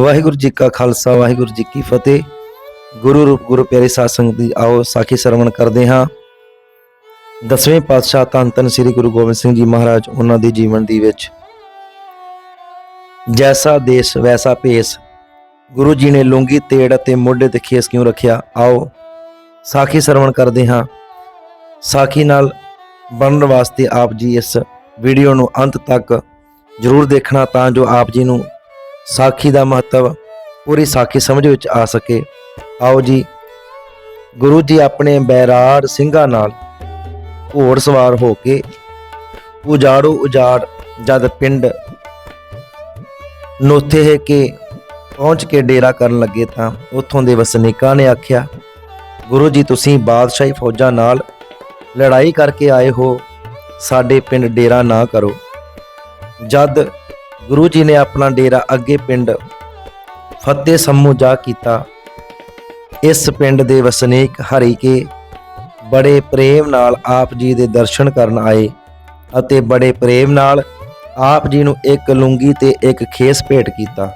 ਵਾਹਿਗੁਰੂ ਜੀ ਕਾ ਖਾਲਸਾ, ਵਾਹਿਗੁਰੂ ਜੀ ਕੀ ਫਤਿਹ। ਗੁਰੂ ਰੂਪ, ਗੁਰੂ ਪਿਆਰੇ ਸਾਧ ਸੰਗਤ ਦੀ ਆਓ ਸਾਖੀ ਸਰਵਣ ਕਰਦੇ ਹਾਂ। ਦਸਵੇਂ ਪਾਤਸ਼ਾਹ ਧੰਨ ਧੰਨ ਸ੍ਰੀ ਗੁਰੂ ਗੋਬਿੰਦ ਸਿੰਘ ਜੀ ਮਹਾਰਾਜ, ਉਹਨਾਂ ਦੇ ਜੀਵਨ ਦੀ ਵਿੱਚ। ਜੈਸਾ ਦੇਸ਼, ਵੈਸਾ ਭੇਸ। ਗੁਰੂ ਜੀ ਨੇ ਲੂੰਗੀ, ਤੇੜ ਅਤੇ ਮੋਢੇ ਤੇ ਖੇਸ ਕਿਉਂ ਰੱਖਿਆ? ਆਓ ਸਾਖੀ ਸਰਵਣ ਕਰਦੇ ਹਾਂ। ਸਾਖੀ ਨਾਲ ਬਣਨ ਵਾਸਤੇ ਆਪ ਜੀ ਇਸ ਵੀਡੀਓ ਨੂੰ ਅੰਤ ਤੱਕ ਜ਼ਰੂਰ ਦੇਖਣਾ, ਤਾਂ ਜੋ ਆਪ ਜੀ ਨੂੰ ਸਾਖੀ ਦਾ ਮਹੱਤਵ ਪੂਰੀ ਸਾਖੀ ਸਮਝ ਵਿੱਚ ਆ ਸਕੇ। ਆਓ ਜੀ, ਗੁਰੂ ਜੀ ਆਪਣੇ ਬੈਰਾੜ ਸਿੰਘਾਂ ਨਾਲ ਘੋੜ ਸਵਾਰ ਹੋ ਕੇ ਉਜਾੜੋ ਉਜਾੜ ਜਦ ਪਿੰਡ ਨੋਥੇ ਕੇ ਪਹੁੰਚ ਕੇ ਡੇਰਾ ਕਰਨ ਲੱਗੇ ਤਾਂ ਉੱਥੋਂ ਦੇ ਵਸਨੀਕਾਂ ਨੇ ਆਖਿਆ, ਗੁਰੂ ਜੀ, ਤੁਸੀਂ ਬਾਦਸ਼ਾਹੀ ਫੌਜਾਂ ਨਾਲ ਲੜਾਈ ਕਰਕੇ ਆਏ ਹੋ, ਸਾਡੇ ਪਿੰਡ ਡੇਰਾ ਨਾ ਕਰੋ। ਜਦ ਗੁਰੂ ਜੀ ਨੇ ਆਪਣਾ ਡੇਰਾ ਅੱਗੇ ਪਿੰਡ ਫਤਿਹ ਸੰਮੂ ਜਾ ਕੀਤਾ। ਇਸ ਪਿੰਡ ਦੇ ਵਸਨੀਕ ਹਰੀਕੇ ਬੜੇ ਪ੍ਰੇਮ ਨਾਲ ਆਪ ਜੀ ਦੇ ਦਰਸ਼ਨ ਕਰਨ ਆਏ ਅਤੇ ਬੜੇ ਪ੍ਰੇਮ ਨਾਲ ਆਪ ਜੀ ਨੂੰ ਇੱਕ ਲੂੰਗੀ ਤੇ ਇੱਕ ਖੇਸ ਭੇਟ ਕੀਤਾ।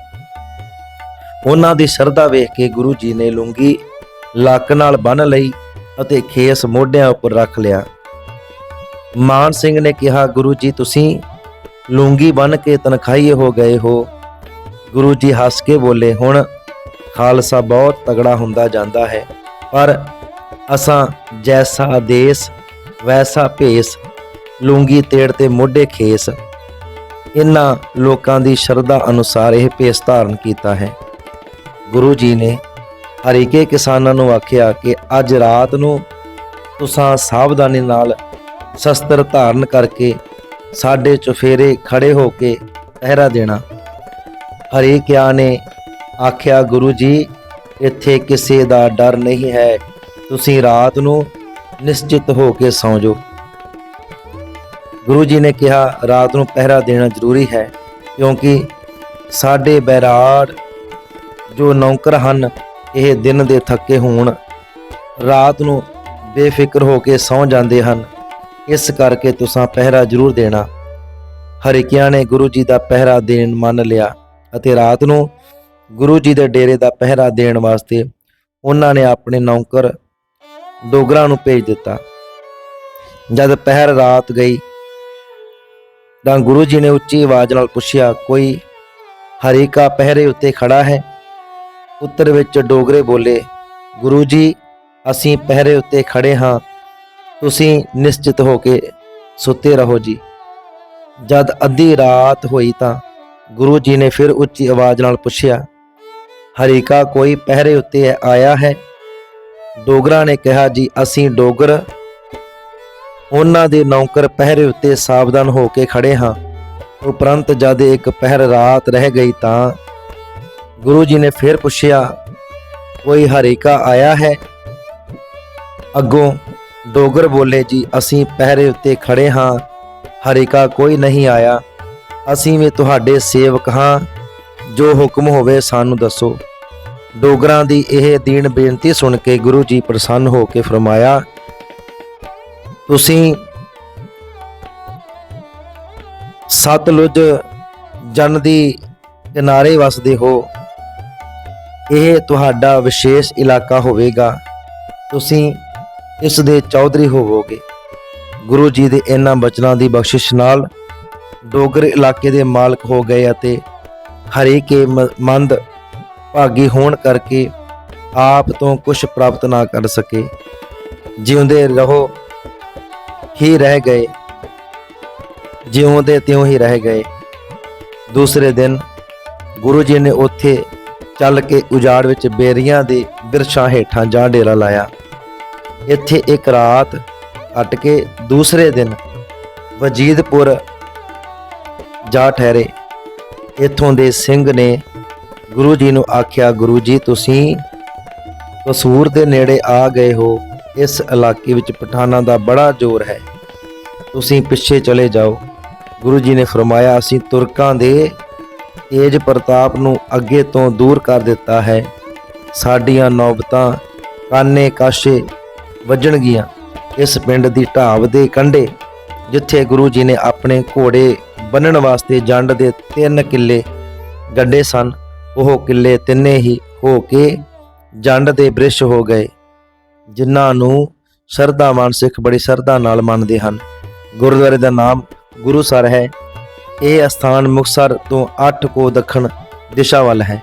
ਉਹਨਾਂ ਦੀ ਸ਼ਰਧਾ ਵੇਖ ਕੇ ਗੁਰੂ ਜੀ ਨੇ ਲੂੰਗੀ ਲੱਕ ਨਾਲ ਬੰਨ ਲਈ ਅਤੇ ਖੇਸ ਮੋਢਿਆਂ ਉੱਪਰ ਰੱਖ ਲਿਆ। ਮਾਨ ਸਿੰਘ ਨੇ ਕਿਹਾ, ਗੁਰੂ ਜੀ, ਤੁਸੀਂ ਲੂੰਗੀ ਬਨ ਕੇ ਤਨਖਾਹੀਏ ਹੋ ਗਏ ਹੋ। ਗੁਰੂ ਜੀ ਹੱਸ ਕੇ ਬੋਲੇ, ਹੁਣ ਖਾਲਸਾ ਬਹੁਤ ਤਗੜਾ ਹੁੰਦਾ ਜਾਂਦਾ ਹੈ, ਪਰ ਅਸਾਂ ਜੈਸਾ ਆਦੇਸ਼ ਵੈਸਾ ਭੇਸ, ਲੂੰਗੀ ਤੇੜ ਤੇ ਮੋਢੇ ਖੇਸ। ਇਨ੍ਹਾਂ ਲੋਕਾਂ ਦੀ ਸ਼ਰਧਾ ਅਨੁਸਾਰ ਇਹ ਭੇਸ ਧਾਰਨ ਕੀਤਾ ਹੈ। ਗੁਰੂ ਜੀ ਨੇ ਹਰੀਕੇ ਕਿਸਾਨਾਂ ਨੂੰ ਆਖਿਆ ਕਿ ਅੱਜ ਰਾਤ ਨੂੰ ਤੁਸੀਂ ਸਾਵਧਾਨੀ ਨਾਲ ਸ਼ਸਤਰ ਧਾਰਨ ਕਰਕੇ ਸਾਡੇ ਚੁਫੇਰੇ ਖੜੇ ਹੋ ਕੇ ਪਹਿਰਾ ਦੇਣਾ। ਹਰੀਕਿਆ ਨੇ ਆਖਿਆ, ਗੁਰੂ ਜੀ, ਇੱਥੇ ਕਿਸੇ ਦਾ ਡਰ ਨਹੀਂ ਹੈ। ਤੁਸੀਂ ਰਾਤ ਨੂੰ ਨਿਸ਼ਚਿਤ ਹੋ ਕੇ ਸੌਂ ਜਾਓ। ਗੁਰੂ ਜੀ ਨੇ ਕਿਹਾ, ਰਾਤ ਨੂੰ ਪਹਿਰਾ ਦੇਣਾ ਜ਼ਰੂਰੀ ਹੈ, ਕਿਉਂਕਿ ਸਾਡੇ ਬੈਰਾੜ ਜੋ ਨੌਕਰ ਹਨ, ਇਹ ਦਿਨ ਦੇ ਥੱਕੇ ਹੋਣ। ਰਾਤ ਨੂੰ ਬੇਫਿਕਰ ਹੋ ਕੇ ਸੌਂ ਜਾਂਦੇ ਹਨ। ਇਸ ਕਰਕੇ ਤੁਸੀਂ ਪਹਿਰਾ ਜ਼ਰੂਰ ਦੇਣਾ। ਹਰੀਕਿਆਂ ਨੇ ਗੁਰੂ ਜੀ ਦਾ ਪਹਿਰਾ ਦੇਣ ਮੰਨ ਲਿਆ ਅਤੇ ਰਾਤ ਨੂੰ ਗੁਰੂ ਜੀ ਦੇ ਡੇਰੇ ਦਾ ਪਹਿਰਾ ਦੇਣ ਵਾਸਤੇ ਉਹਨਾਂ ਨੇ ਆਪਣੇ ਨੌਕਰ ਡੋਗਰਾ ਨੂੰ ਭੇਜ ਦਿੱਤਾ। ਜਦ ਪਹਿਰ ਰਾਤ ਗਈ ਤਾਂ ਗੁਰੂ ਜੀ ਨੇ ਉੱਚੀ ਆਵਾਜ਼ ਨਾਲ ਪੁੱਛਿਆ, ਕੋਈ ਹਰੀਕਾ ਪਹਿਰੇ ਉੱਤੇ ਖੜਾ ਹੈ? ਉੱਤਰ ਵਿੱਚ ਡੋਗਰੇ ਬੋਲੇ, ਗੁਰੂ ਜੀ, ਅਸੀਂ ਪਹਿਰੇ ਉੱਤੇ ਖੜੇ ਹਾਂ ਤੁਸੀਂ ਨਿਸ਼ਚਿਤ ਹੋ ਕੇ ਸੁੱਤੇ ਰਹੋ ਜੀ। ਜਦ ਅੱਧੀ ਰਾਤ ਹੋਈ ਤਾਂ ਗੁਰੂ ਜੀ ਨੇ ਫਿਰ ਉੱਚੀ ਆਵਾਜ਼ ਨਾਲ ਪੁੱਛਿਆ, ਹਰੀਕਾ, ਕੋਈ ਪਹਿਰੇ ਉੱਤੇ ਆਇਆ ਹੈ? ਡੋਗਰਾ ਨੇ ਕਿਹਾ, ਜੀ, ਅਸੀਂ ਡੋਗਰ ਉਹਨਾਂ ਦੇ ਨੌਕਰ ਪਹਿਰੇ ਉੱਤੇ ਸਾਵਧਾਨ ਹੋ ਕੇ ਖੜੇ ਹਾਂ। ਉਪਰੰਤ ਜਦ ਇੱਕ ਪਹਿਰ ਰਾਤ ਰਹਿ ਗਈ ਤਾਂ ਗੁਰੂ ਜੀ ਨੇ ਫਿਰ ਪੁੱਛਿਆ, ਕੋਈ ਹਰੀਕਾ ਆਇਆ ਹੈ? ਅੱਗੋਂ ਡੋਗਰ ਬੋਲੇ ਜੀ, ਅਸੀਂ ਪਹਿਰੇ ਉੱਤੇ ਖੜੇ ਹਾਂ, ਹਰਿਕਾ ਕੋਈ ਨਹੀਂ ਆਇਆ। ਅਸੀਂ ਵੀ ਤੁਹਾਡੇ ਸੇਵਕ ਹਾਂ, ਜੋ ਹੁਕਮ ਹੋਵੇ ਸਾਨੂੰ ਦੱਸੋ। ਡੋਗਰਾਂ ਦੀ ਇਹ ਦੀਨ ਬੇਨਤੀ ਸੁਣ ਕੇ ਗੁਰੂ ਜੀ ਪ੍ਰਸੰਨ ਹੋ ਕੇ ਫਰਮਾਇਆ, ਤੁਸੀਂ ਸਤਲੁਜ ਜਨ ਦੀ ਕਿਨਾਰੇ ਵਸਦੇ ਹੋ। ਇਹ ਤੁਹਾਡਾ ਵਿਸ਼ੇਸ਼ ਇਲਾਕਾ ਹੋਵੇਗਾ। ਤੁਸੀਂ ਇਸ ਦੇ ਚੌਧਰੀ ਹੋਵੋਗੇ ਗੁਰੂ ਜੀ ਦੇ ਇਹਨਾਂ ਬਚਨਾਂ ਦੀ ਬਖਸ਼ਿਸ਼ ਨਾਲ ਡੋਗਰ ਇਲਾਕੇ ਦੇ ਮਾਲਕ ਹੋ ਗਏ ਅਤੇ ਹਰੀ ਕੇ ਮ- ਮੰਦ ਭਾਗੀ ਹੋਣ ਕਰਕੇ ਆਪ ਤੋਂ ਕੁਝ ਪ੍ਰਾਪਤ ਨਾ ਕਰ ਸਕੇ। ਜਿਉਂਦੇ ਰਹੋ, ਹੀ ਰਹਿ ਗਏ। ਜਿਉਂਦੇ ਤਿਉਂ ਹੀ ਰਹਿ ਗਏ। ਦੂਸਰੇ ਦਿਨ ਗੁਰੂ ਜੀ ਨੇ ਉੱਥੇ ਚੱਲ ਕੇ ਉਜਾੜ ਵਿੱਚ ਬੇਰੀਆਂ ਦੇ ਬਿਰਛਾਂ ਹੇਠਾਂ ਜਾ ਡੇਰਾ ਲਾਇਆ। ਇੱਥੇ ਇੱਕ ਰਾਤ ਕੱਟ ਕੇ ਦੂਸਰੇ ਦਿਨ ਵਜੀਦਪੁਰ ਜਾ ਠਹਿਰੇ। ਇੱਥੋਂ ਦੇ ਸਿੰਘ ਨੇ ਗੁਰੂ ਜੀ ਨੂੰ ਆਖਿਆ, ਗੁਰੂ ਜੀ, ਤੁਸੀਂ ਕਸੂਰ ਦੇ ਨੇੜੇ ਆ ਗਏ ਹੋ। ਇਸ ਇਲਾਕੇ ਵਿੱਚ ਪਠਾਨਾਂ ਦਾ ਬੜਾ ਜ਼ੋਰ ਹੈ। ਤੁਸੀਂ ਪਿੱਛੇ ਚਲੇ ਜਾਓ। ਗੁਰੂ ਜੀ ਨੇ ਫਰਮਾਇਆ, ਅਸੀਂ ਤੁਰਕਾਂ ਦੇ ਤੇਜ ਪ੍ਰਤਾਪ ਨੂੰ ਅੱਗੇ ਤੋਂ ਦੂਰ ਕਰ ਦਿੱਤਾ ਹੈ। ਸਾਡੀਆਂ ਨੌਬਤਾਂ ਕਾਨੇ ਕਾਸ਼ੇ ਵੱਜਣਗੀਆਂ। ਇਸ ਪਿੰਡ ਦੀ ਢਾਬ ਦੇ ਕੰਢੇ, ਜਿੱਥੇ ਗੁਰੂ ਜੀ ਨੇ ਆਪਣੇ ਘੋੜੇ ਬੰਨਣ ਵਾਸਤੇ ਜੰਡ ਦੇ ਤਿੰਨ ਕਿੱਲੇ ਗੱਡੇ ਸਨ, ਉਹ ਕਿੱਲੇ ਤਿੰਨੇ ਹੀ ਹੋ ਕੇ ਜੰਡ ਦੇ ਬ੍ਰਿਸ਼ ਹੋ ਗਏ, ਜਿਨ੍ਹਾਂ ਨੂੰ ਸ਼ਰਧਾਵਾਨ ਸਿੱਖ ਬੜੀ ਸ਼ਰਧਾ ਨਾਲ ਮੰਨਦੇ ਹਨ। ਗੁਰਦੁਆਰੇ ਦਾ ਨਾਮ ਗੁਰੂਸਰ ਹੈ। ਇਹ ਅਸਥਾਨ ਮੁਕਤਸਰ ਤੋਂ 8 ਕੋ ਦੱਖਣ ਦਿਸ਼ਾ ਵੱਲ ਹੈ।